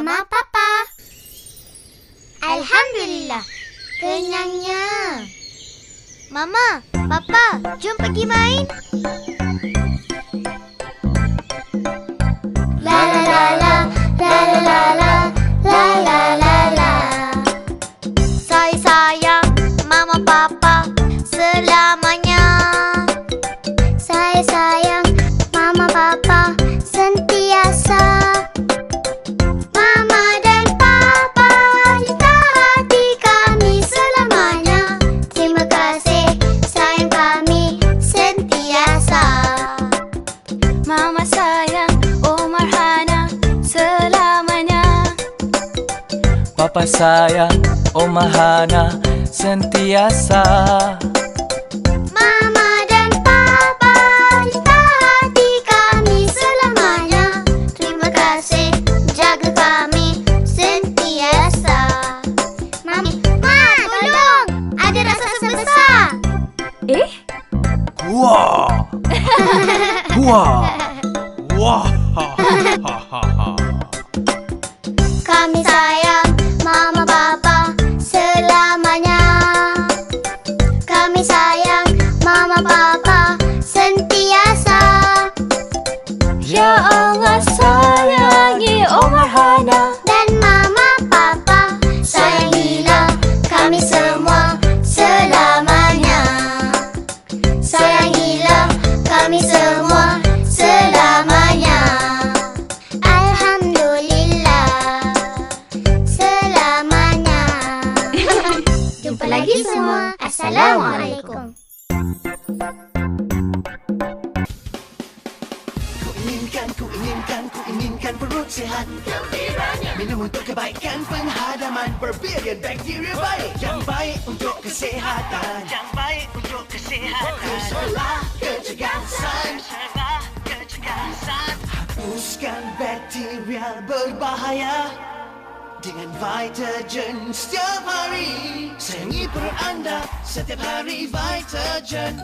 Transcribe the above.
mama papa. Alhamdulillah. Kenyangnya. Mama, papa, jom pergi main. La la la la la la la la la la la la. Saya sayang mama papa selamanya. Mama sayang Hana selamanya Papa sayang Oma Hana sentiasa Mama dan Papa cinta hati kami selamanya. Terima kasih jaga kami sentiasa. Mami, Ma, tolong! Ada raksasa besar. Eh? Wah! Wah! Wah! 哇，好好。Semua. Assalamualaikum. Ku inginkan, ku inginkan, ku inginkan perut sehat Gembiranya. Minum untuk kebaikan penghadaman Berbilion bakteria baik Yang baik untuk kesehatan Yang baik untuk kesehatan Serlah kecergasan. Serlah kecergasan. Hapuskan bakteria berbahaya dengan Vitagen setiap hari Sayangi perut anda. Setiap hari Vitagen